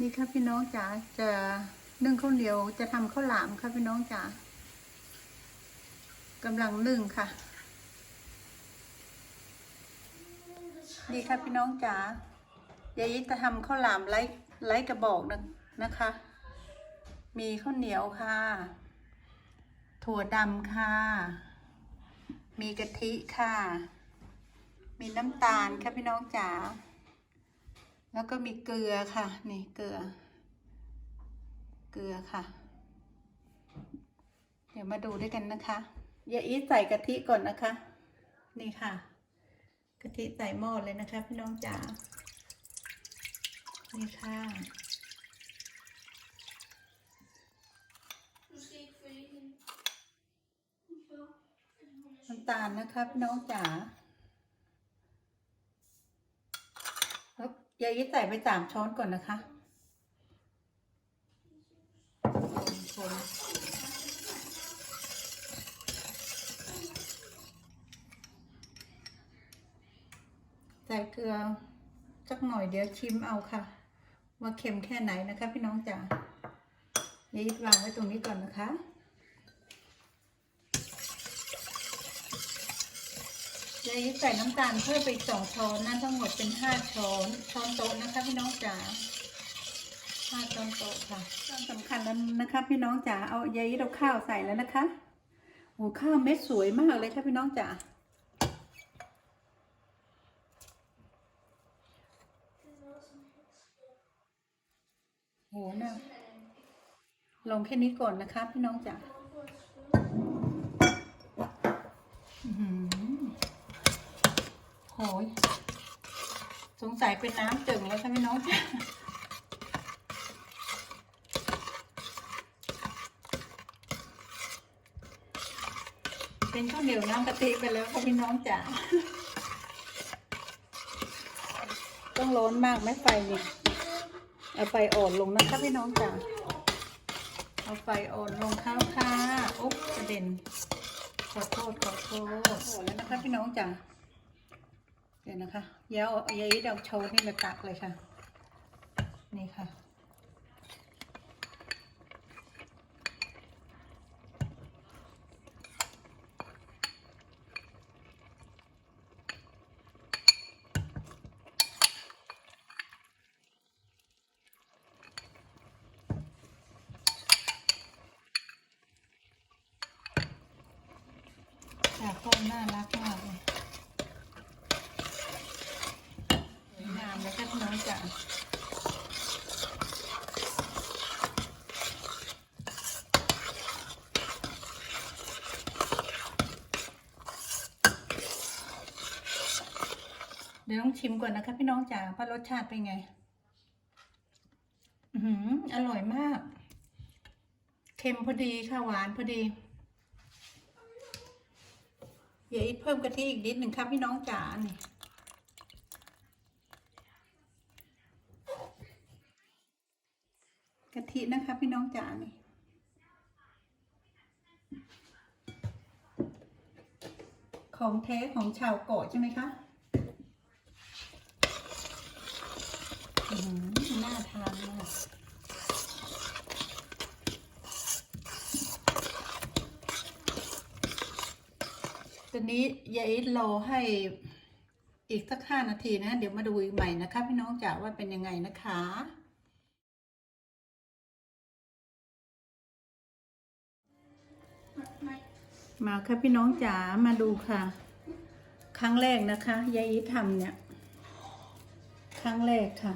นี่ค่ะพี่น้องจ๋าจะนึ่งข้าวเหนียวจะทำข้าวหลามค่ะพี่น้องจ๋ากำลังนึ่งค่ะนี่ค่ะพี่น้องจ๋ายายยิจะทำข้าวหลามไร้ไร้กระบอกนะนะคะ มีข้าวเหนียวค่ะ ถั่วดำค่ะ มีกะทิค่ะ มีน้ำตาลค่ะพี่น้องจ๋า แล้วก็มีเกลือค่ะ นี่เกลือ เกลือค่ะ เดี๋ยวมาดูด้วยกันนะคะย่าอีใส่กะทิก่อนนะคะ นี่ค่ะ กะทิใส่หม้อเลยนะคะ พี่น้องจ๋า นี่ค่ะน้ำตาลนะคะพี่น้องจ๋าแล้ว ยายอีทใส่ไปสามช้อนก่อนนะคะคนใส่เกลือสักหน่อยเดี๋ยวชิมเอาค่ะ ว่าเค็มแค่ไหนนะคะ พี่น้องจ๋ายายอีทวางไว้ตรงนี้ก่อนนะคะ ยายใส่น้ำตาลเพิ่มไปสองช้อนนั่นทั้งหมดเป็นห้าช้อนช้อนโต๊ะนะคะพี่น้องจ๋าห้าช้อนโต๊ะค่ะช้อนสำคัญแล้วนะคะ พี่น้องจ๋าเอายายเอาข้าวใส่แล้วนะคะโอ้ข้าวเม็ดสวยมากเลยค่ะพี่น้องจ๋าโหนะลงแค่นี้ก่อนนะคะพี่น้องจ๋าอื้อหือ โห ยสงสัยเป็นน้ำจึงแล้วใช่ไหมน้องจ๋าเป็นข้าวเหนียวน้ำกะทิไปแล้วค่ะพี่น้องจ๋าต้องร้อนมากไหมไฟนี่เอาไฟอ่อนลงนะคะพี่น้องจ๋าเอาไฟอ่อนลงข้าวค่ะอุ๊บกระเด็นขอโทษขอโทษอแล้วนะคะพี่น้องจ๋า เดี๋ยวนะคะเดี๋ยวเอายายเดาโชว์นี่มาตักเลยค่ะ นี่ค่ะ จากต้นน่ารักมากเลย สวยงามเลย ค่ะเดี๋ยวต้องชิมก่อนนะคะพี่น้องจ๋าว่ารสชาติเป็นไง อือหืออร่อยมาก เค็มพอดีค่ะหวานพอดี เดี๋ยวอีกเพิ่มกะทิอีกนิดหนึ่งครับพี่น้องจ๋านี่ กะทินะคะพี่น้องจ๋านี่ของแท้ของชาวเกาะใช่ไหมคะน่าทานมากตอนนี้ยายรอให้อีกสักห้านาทีนะ เดี๋ยวมาดูอีกใหม่นะคะ พี่น้องจ๋าว่าเป็นยังไงนะคะ มาค่ะพี่น้องจ๋ามาดูค่ะ ครั้งแรกนะคะยายอีทำเนี่ย ครั้งแรกค่ะ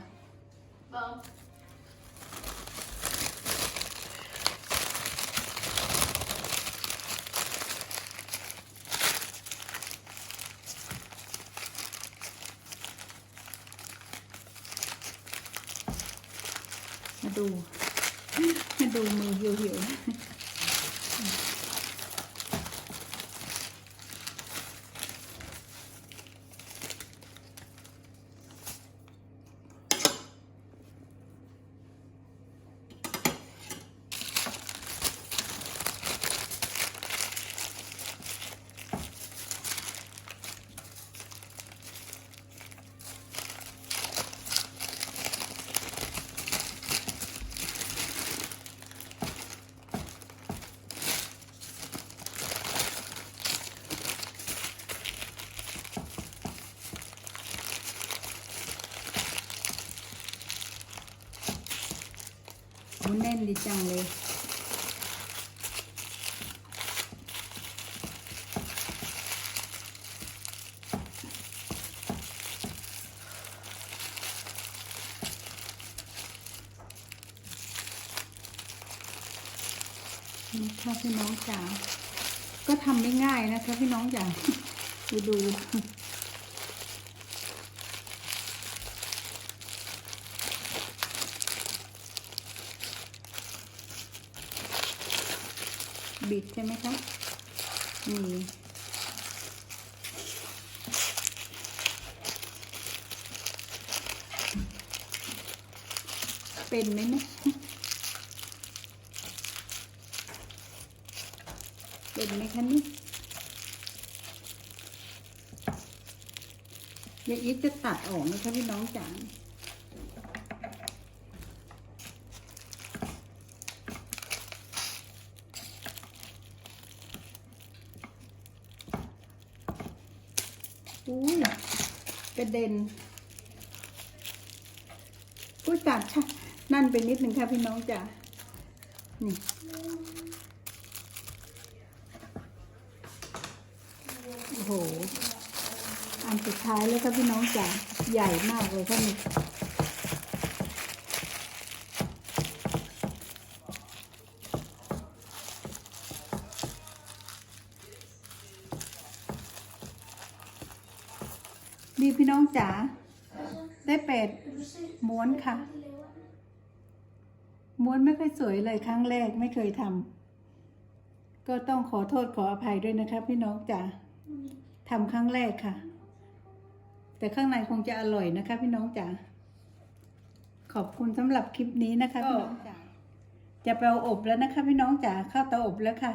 มาดู มาดูมือหิวหิว โอ้แน่นดีจังเลยนี่ค่ะพี่น้องจ๋า ก็ทำไม่ง่ายนะคะพี่น้องจ๋า ดูดู บิดใช่ไหมคะนี่เป็นไหมเนี่ยเป็นไหมคะนี่ยายอีทจะตัดออกนะคะพี่น้องจ๋า อุ้ย กระเด็นอุ้ยตัดค่ะนั่นไปนิดหนึ่งค่ะพี่น้องจ๋านี่โอ้โห อันสุดท้ายแล้วค่ะพี่น้องจ๋าใหญ่มากเลยค่ะนี่ พี่น้องจ๋าได้เป็ด Vill du se? ม้วนค่ะ Vill du leva? ม้วนไม่ค่อยสวยเลยครั้งแรกไม่เคยทำก็ต้องขอโทษขออภัยด้วยนะคะ พี่น้องจ๋าทำครั้งแรกค่ะ แต่ข้างในคงจะอร่อยนะคะ พี่น้องจ๋าขอบคุณสำหรับคลิปนี้นะคะพี่น้องจ๋าจะไปเอาอบแล้วนะคะ พี่น้องจ๋าเข้าเตาอบแล้วค่ะ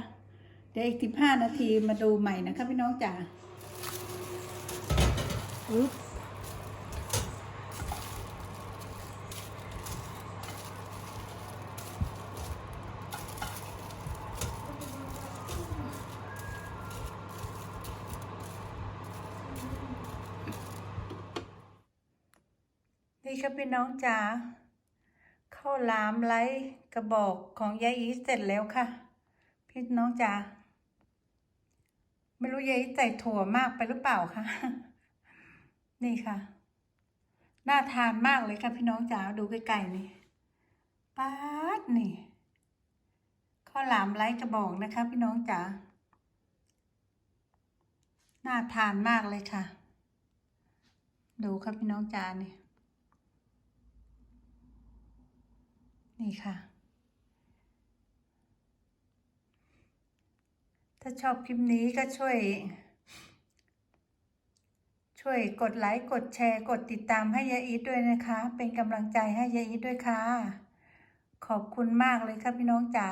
เดี๋ยวอีกสิบห้านาทีมาดูใหม่นะคะ พี่น้องจ๋าอุ๊บนี่ี่ครับพี่น้องจ๋าข้าวหลามไร้กระบอกของยายอีเสร็จแล้วค่ะ พี่น้องจ๋าไม่รู้ยายอีใส่ถั่วมากไปหรือเปล่าคะ นี่ค่ะ น่าทานมากเลยค่ะพี่น้องจ๋าดูใกล้ๆนี่ป๊าดนี่ข้าวหลามไร้กระบอกนะคะ พี่น้องจ๋าน่าทานมากเลยค่ะ ดูครับพี่น้องจ๋านี่นี่ค่ะ ถ้าชอบคลิปนี้ก็ช่วย ช่วยกดไลค์กดแชร์ กดติดตามให้ยายอีทด้วยนะคะ เป็นกำลังใจให้ยายอีทด้วยค่ะ ขอบคุณมากเลยค่ะพี่น้องจ๋า